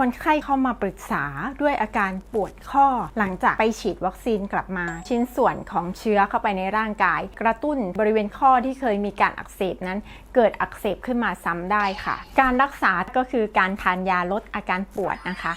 คนไข้เข้ามาปรึกษาด้วยอาการปวดข้อ หลังจากไปฉีดวัคซีนกลับมา ชิ้นส่วนของเชื้อเข้าไปในร่างกาย กระตุ้นบริเวณข้อที่เคยมีการอักเสบนั้น เกิดอักเสบขึ้นมาซ้ำได้ค่ะ การรักษาก็คือการทานยาลดอาการปวดนะคะ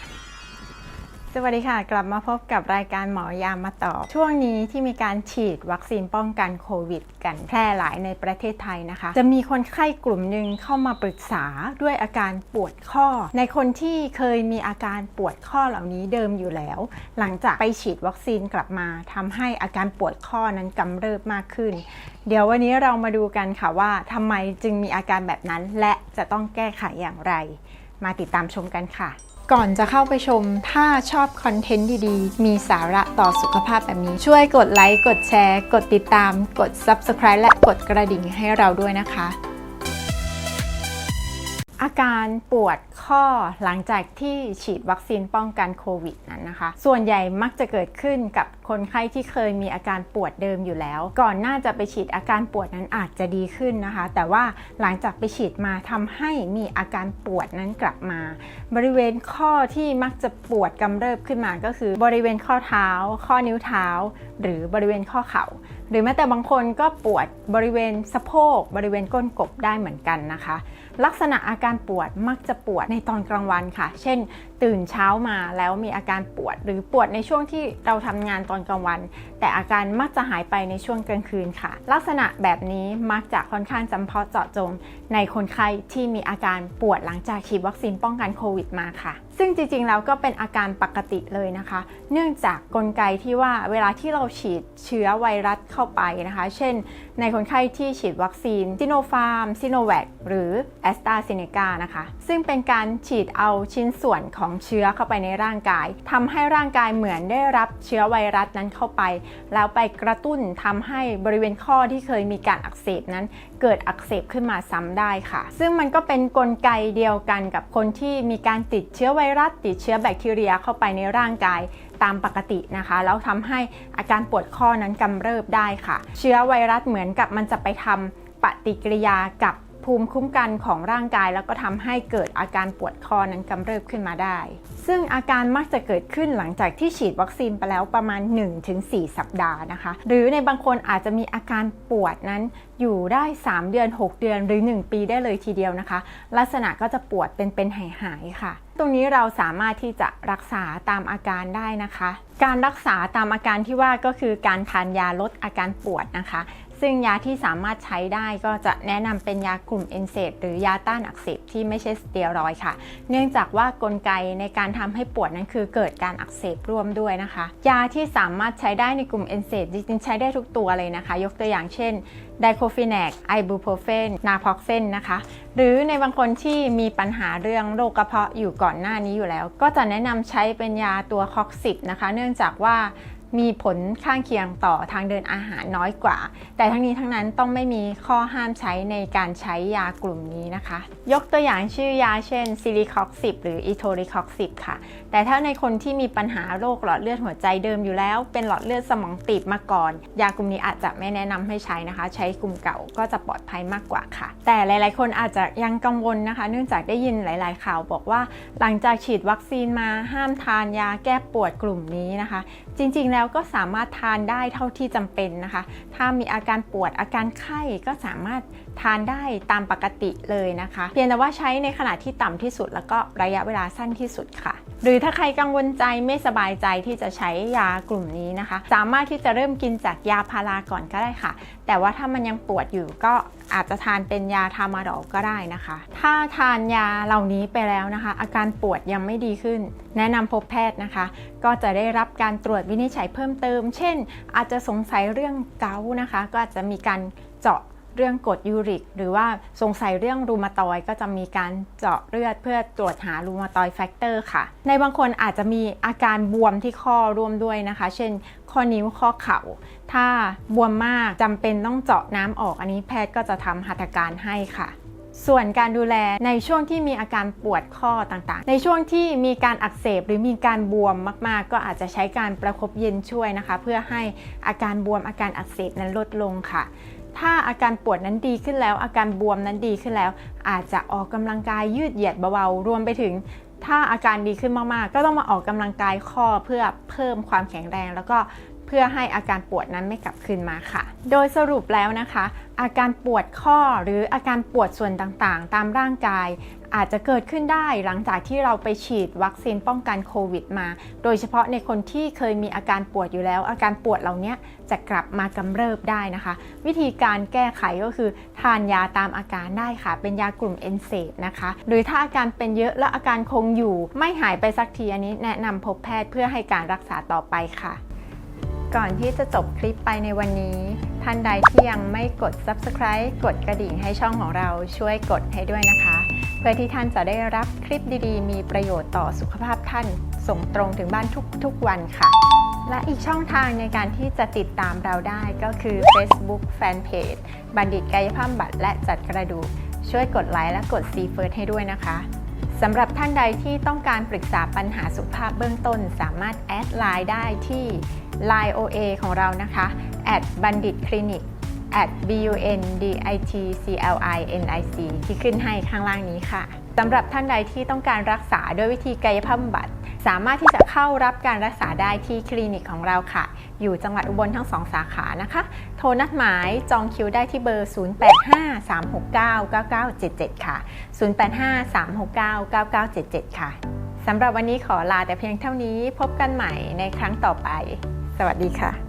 สวัสดีค่ะ กลับมาพบกับรายการหมอยามาต่อช่วงนี้ที่มีการฉีดวัคซีนป้องกันโควิด กันแพร่หลายในประเทศไทยนะคะ จะมีคนไข้กลุ่มหนึ่งเข้ามาปรึกษาด้วยอาการปวดข้อ ในคนที่เคยมีอาการปวดข้อเหล่านี้เดิมอยู่แล้ว หลังจากไปฉีดวัคซีนกลับมาทำให้อาการปวดข้อนั้นกำเริบมากขึ้น เดี๋ยววันนี้เรามาดูกันค่ะว่าทำไมจึงมีอาการแบบนั้น และจะต้องแก้ไขอย่างไร มาติดตามชมกันค่ะ ก่อนจะเข้าไปชม ถ้าชอบคอนเทนต์ดีๆ มีสาระต่อสุขภาพแบบนี้ ช่วยกดไลค์ กดแชร์ กดติดตาม กด Subscribe และกดกระดิ่งให้เราด้วยนะคะ อาการปวดข้อหลังจากที่ฉีดวัคซีนป้องกันโควิดนั้นนะคะ ส่วนใหญ่มักจะเกิดขึ้นกับคนไข้ที่เคยมีอาการปวดเดิมอยู่แล้ว ก่อนหน้าจะไปฉีดอาการปวดนั้นอาจจะดีขึ้นนะคะ แต่ว่าหลังจากไปฉีดมาทำให้มีอาการปวดนั้นกลับมา บริเวณข้อที่มักจะปวดกำเริบขึ้นมาก็คือ บริเวณข้อเท้า ข้อนิ้วเท้า หรือบริเวณข้อเข่าหรือแม้แต่บางคนก็ปวดบริเวณสะโพก บริเวณก้นกบได้เหมือนกันนะคะ ลักษณะอาการปวดมักจะปวดในตอนกลางวันค่ะ เช่น ตื่นเช้ามาแล้วมีอาการปวด หรือปวดในช่วงที่เราทำงานตอนกลางวัน แต่อาการมักจะหายไปในช่วงกลางคืนค่ะ ลักษณะแบบนี้มักจะค่อนข้างจำเพาะเจาะจง ในคนไข้ที่มีอาการปวดหลังจากฉีดวัคซีนป้องกันโควิดมาค่ะ ซึ่งจริงๆแล้วก็เป็นอาการปกติเลยนะคะ เนื่องจากกลไกที่ว่าเวลาที่เราฉีดเชื้อไวรัสเข้าไปนะคะ เช่น ในคนไข้ที่ฉีดวัคซีนซิโนฟาร์มซิโนแวคหรือแอสตราเซเนกานะคะ ซึ่งเป็นการฉีดเอาชิ้นส่วนของเชื้อเข้าไปในร่างกายทำให้ร่างกายเหมือนได้รับเชื้อไวรัสนั้นเข้าไป แล้วไปกระตุ้นทำให้บริเวณข้อที่เคยมีการอักเสบนั้น เกิดอักเสบขึ้นมาซ้ำได้ค่ะ ซึ่งมันก็เป็นนกลไกเดียวกันกับคนที่มีการติดเชื้อไวรัส ติดเชื้อแบคทีเรียเข้าไปในร่างกายตามปกตินะคะ แล้วทำให้อาการปวดข้อนั้นกำเริบได้ค่ะ เชื้อไวรัสเหมือนกับมันจะไปทำปฏิกิริยากับ ภูมิคุ้มกันของร่างกาย แล้วก็ทำให้เกิดอาการปวดคอนั้นกำเริบขึ้นมาได้ ซึ่งอาการมักจะเกิดขึ้นหลังจากที่ฉีดวัคซีนไปแล้วประมาณ 1-4 สัปดาห์นะคะ หรือในบางคนอาจจะมีอาการปวดนั้นอยู่ได้ 3 เดือน 6 เดือนหรือ 1 ปีได้เลยทีเดียวนะคะ ลักษณะก็จะปวดเป็นเป็นหายหายๆค่ะ ตรงนี้เราสามารถที่จะรักษาตามอาการได้นะคะ การรักษาตามอาการที่ว่าก็คือการทานยาลดอาการปวดนะคะ ซึ่งยาที่สามารถใช้ได้ก็จะแนะนำเป็นยากลุ่มเอนเซดหรือยาต้านอักเสบที่ไม่ใช่สเตียรอยค่ะ เนื่องจากว่ากลไกในการทำให้ปวดนั้นคือเกิดการอักเสบร่วมด้วยนะคะ ยาที่สามารถใช้ได้ในกลุ่มเอนเซดจริงๆใช้ได้ทุกตัวเลยนะคะ ยกตัวอย่างเช่นไดโคฟินแนกไอบูโพรเฟน นาพ็อกเซนนะคะ หรือในบางคนที่มีปัญหาเรื่องโรคกระเพาะอยู่ก่อนหน้านี้อยู่แล้ว ก็จะแนะนำใช้เป็นยาตัวคอกซิบนะคะ เนื่องจากว่า มีผลข้างเคียงต่อทางเดินอาหารน้อยกว่า แต่ทั้งนี้ทั้งนั้นต้องไม่มีข้อห้ามใช้ในการใช้ยากลุ่มนี้นะคะ ยกตัวอย่างชื่อยาเช่นซิลิคอกซิบหรืออีโทริคอกซิบค่ะ แต่ถ้าในคนที่มีปัญหาโรคหลอดเลือดหัวใจเดิมอยู่แล้ว เป็นหลอดเลือดสมองตีบมาก่อน ยากลุ่มนี้อาจจะไม่แนะนำให้ใช้นะคะ ใช้กลุ่มเก่าก็จะปลอดภัยมากกว่าค่ะ แต่หลาย ๆ คนอาจจะยังกังวลนะคะ เนื่องจากได้ยินหลาย ๆ ข่าวบอกว่า หลังจากฉีดวัคซีนมาห้ามทานยาแก้ปวดกลุ่มนี้นะคะ จริง ๆแล้วก็สามารถทานได้เท่าที่จำเป็นนะคะ ถ้ามีอาการปวดอาการไข้ก็สามารถทานได้ตามปกติเลยนะคะ เพียงแต่ว่าใช้ในขนาดที่ต่ำที่สุด แล้วก็ระยะเวลาสั้นที่สุดค่ะ หรือถ้าใครกังวลใจไม่สบายใจที่จะใช้ยากลุ่มนี้นะคะ สามารถที่จะเริ่มกินจากยาพาราก่อนก็ได้ค่ะ แต่ว่าถ้ามันยังปวดอยู่ก็อาจจะทานเป็นยาทามาดอลก็ได้นะคะ ถ้าทานยาเหล่านี้ไปแล้วนะคะ อาการปวดยังไม่ดีขึ้น แนะนำพบแพทย์นะคะ ก็จะได้รับการตรวจวินิจฉัยเพิ่มเติม เช่น อาจจะสงสัยเรื่องเกานะคะ ก็อาจจะมีการเจาะ เรื่องกรดยูริก หรือว่าสงสัยเรื่องรูมาตอยก็จะมีการเจาะเลือดเพื่อตรวจหารูมาตอยแฟกเตอร์ค่ะ ในบางคนอาจจะมีอาการบวมที่ข้อร่วมด้วยนะคะ เช่น ข้อนิ้วข้อเข่า ถ้าบวมมากจำเป็นต้องเจาะน้ำออก อันนี้แพทย์ก็จะทำหัตถการให้ค่ะส่วนการดูแลในช่วงที่มีอาการปวดข้อต่างๆ ในช่วงที่มีการอักเสบหรือมีการบวมมากๆ ก็อาจจะใช้การประคบเย็นช่วยนะคะ เพื่อให้อาการบวมอาการอักเสบนั้นลดลงค่ะ ถ้าอาการปวดนั้นดีขึ้นแล้ว อาการบวมนั้นดีขึ้นแล้ว อาจจะออกกำลังกายยืดเหยียดเบาๆรวมไปถึง ถ้าอาการดีขึ้นมากๆ ก็ต้องมาออกกำลังกายข้อเพื่อเพิ่มความแข็งแรง แล้วก็ เพื่อให้อาการปวดนั้นไม่กลับคืนมาค่ะ โดยสรุปแล้วนะคะ อาการปวดข้อหรืออาการปวดส่วนต่างๆ ตามร่างกาย อาจจะเกิดขึ้นได้หลังจากที่เราไปฉีดวัคซีนป้องกันโควิดมา โดยเฉพาะในคนที่เคยมีอาการปวดอยู่แล้ว อาการปวดเหล่านี้จะกลับมากำเริบได้นะคะ วิธีการแก้ไขก็คือ ทานยาตามอาการได้ค่ะ เป็นยากลุ่มเอนเซดนะคะ หรือถ้าอาการเป็นเยอะและอาการคงอยู่ ไม่หายไปสักทีอันนี้แนะนำพบแพทย์เพื่อให้การรักษาต่อไปค่ะ ก่อนที่จะจบคลิปไปในวันนี้ ท่านใดที่ยังไม่กด subscribe กดกระดิ่งให้ช่องของเราช่วยกดให้ด้วยนะคะ เพื่อที่ท่านจะได้รับคลิปดีๆ มีประโยชน์ต่อสุขภาพท่าน ส่งตรงถึงบ้านทุกๆวันค่ะ และอีกช่องทางในการที่จะติดตามเราได้ก็คือ Facebook Fanpage บัณฑิตกายภาพบัตรและจัดกระดูก ช่วยกดไลค์และกด C First ให้ด้วยนะคะสำหรับท่านใดที่ต้องการปรึกษาปัญหาสุขภาพเบื้องต้น สามารถแอดไลน์ได้ที่ Line OA ของเรานะคะ at บัณฑิตคลินิก at bunditclinic ที่ขึ้นให้ข้างล่างนี้ค่ะสำหรับท่านใดที่ต้องการรักษาด้วยวิธีกายภาพบำบัด สามารถที่จะเข้ารับการรักษาได้ที่คลินิกของเราค่ะ อยู่จังหวัดอุบลทั้งสองสาขานะคะ โทรนัดหมายจองคิวได้ที่เบอร์ 0853699977 ค่ะ 0853699977 ค่ะสำหรับวันนี้ขอลาแต่เพียงเท่านี้พบกันใหม่ในครั้งต่อไป สวัสดีค่ะ